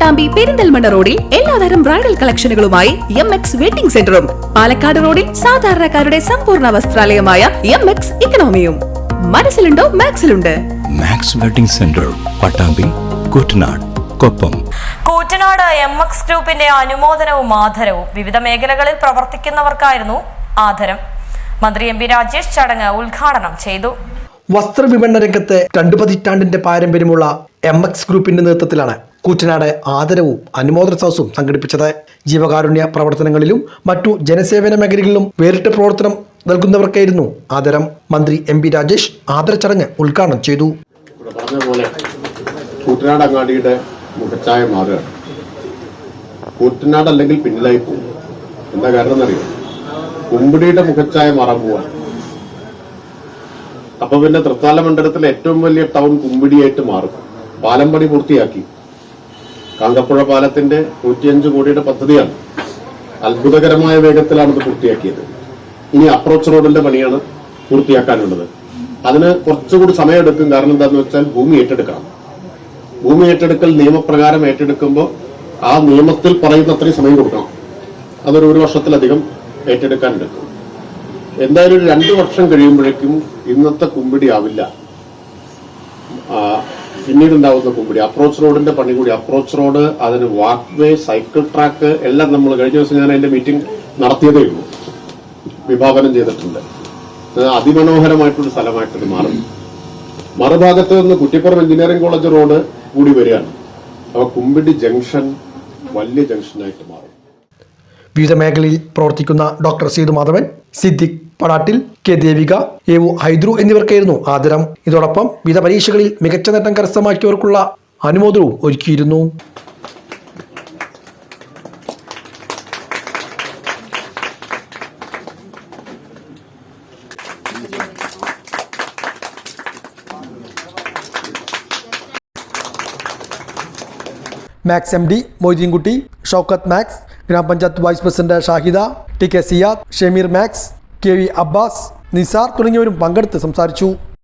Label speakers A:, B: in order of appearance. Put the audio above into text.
A: പട്ടാമ്പി പെരിന്തൽമണ്ണ റോഡിൽ എല്ലാതരം ബ്രൈഡൽ കളക്ഷനുകളുമായി എം എക്സ് വെഡിംഗ് സെന്ററും. പാലക്കാട് റോഡിൽ സാധാരണക്കാരുടെ സമ്പൂർണ വസ്ത്രാലയമായ എം എക്സ് ഇക്കണോമിയും. മനസ്സിലുണ്ടോ? മാക്സിലുണ്ട്.
B: Max wedding centre Pattambi Kuttanad Koppam.
C: Koottanad M X ഗ്രൂപ്പിന്റെ അനുമോദനവും ആദരവും വിവിധ മേഖലകളിൽ പ്രവർത്തിക്കുന്നവർക്കായിരുന്നു ആദരം. മന്ത്രി എം പി രാജേഷ് ചടങ്ങ് ഉദ്ഘാടനം ചെയ്തു.
D: വസ്ത്രവിപണന രംഗത്ത് രണ്ടു പതിറ്റാണ്ടിന്റെ പാരമ്പര്യമുള്ള എം എക്സ് ഗ്രൂപ്പിന്റെ നേതൃത്വത്തിലാണ് കൂറ്റനാട് ആദരവും അനുമോദന സദസ്സും സംഘടിപ്പിച്ചത്. ജീവകാരുണ്യ പ്രവർത്തനങ്ങളിലും മറ്റു ജനസേവന മേഖലകളിലും വേറിട്ട പ്രവർത്തനം നൽകുന്നവർക്കായിരുന്നു ആദരം. മന്ത്രി എം പി രാജേഷ് ആദര ചടങ്ങ് ഉദ്ഘാടനം ചെയ്തു.
E: കൂറ്റനാട് അങ്ങാടിയുടെ മുഖച്ഛായ മാറുകയാണ്. കൂറ്റനാട് അല്ലെങ്കിൽ പിന്നിലായി പോകും. എന്താ കാരണം എന്നറിയാം? കുമ്പിടിയുടെ മുഖച്ഛായ മാറാൻ പോവാ. അപ്പൊ പിന്നെ തൃത്താല മണ്ഡലത്തിലെ ഏറ്റവും വലിയ ടൗൺ കുമ്പിടിയായിട്ട് മാറും. പാലം പണി പൂർത്തിയാക്കി. കാങ്കപ്പുഴ പാലത്തിന്റെ നൂറ്റിയഞ്ച് കോടിയുടെ പദ്ധതിയാണ്. അത്ഭുതകരമായ വേഗത്തിലാണ് ഇത് പൂർത്തിയാക്കിയത്. ഇനി അപ്രോച്ച് റോഡിന്റെ പണിയാണ് പൂർത്തിയാക്കാനുള്ളത്. അതിന് കുറച്ചുകൂടി സമയമെടുക്കും. കാരണം എന്താന്ന് വെച്ചാൽ ഭൂമി ഏറ്റെടുക്കണം. ഭൂമി ഏറ്റെടുക്കൽ നിയമപ്രകാരം ഏറ്റെടുക്കുമ്പോൾ ആ നിയമത്തിൽ പറയുന്ന അത്രയും സമയം കൊടുക്കണം. അതൊരു ഒരു വർഷത്തിലധികം ഏറ്റെടുക്കാൻ എടുക്കും എന്തായാലും ഒരു രണ്ടു വർഷം കഴിയുമ്പോഴേക്കും ഇന്നത്തെ കുമ്പിടി ആവില്ല. പിന്നീട് ഉണ്ടാവുന്ന കുമ്പിടി അപ്രോച്ച് റോഡിന്റെ പണി കൂടി അപ്രോച്ച് റോഡ് അതിന് വാക്ക് വേ സൈക്കിൾ ട്രാക്ക് എല്ലാം നമ്മൾ കഴിഞ്ഞ ദിവസം ഞാൻ അതിന്റെ മീറ്റിംഗ് നടത്തിയതേ ഉള്ളൂ. വിഭാവനം ചെയ്തിട്ടുണ്ട്. അതിമനോഹരമായിട്ടുള്ള സ്ഥലമായിട്ട് മാറും. മറുഭാഗത്ത് നിന്ന് കുറ്റിപ്പുറം എഞ്ചിനീയറിംഗ് കോളേജ് റോഡ് കൂടി വരികയാണ്. അപ്പൊ കുമ്പിടി ജംഗ്ഷൻ വലിയ ജംഗ്ഷനായിട്ട് മാറും.
D: വിവിധ മേഖലയിൽ പ്രവർത്തിക്കുന്ന doctor Seethu Madhavan Siddique Padattil K. Devika A. O. Hydru എന്നിവർക്കായിരുന്നു ആദരം. ഇതോടൊപ്പം വിവിധ പരീക്ഷകളിൽ മികച്ച നേട്ടം കരസ്ഥമാക്കിയവർക്കുള്ള അനുമോദനവും ഒരുക്കിയിരുന്നു. Max M D Moideenkutty Shoukath Max ഗ്രാമപഞ്ചായത്ത് vice president Shahida T K Siyad Shameer Max K V Abbas Nisar തുടങ്ങിയവരും പങ്കെടുത്ത് സംസാരിച്ചു.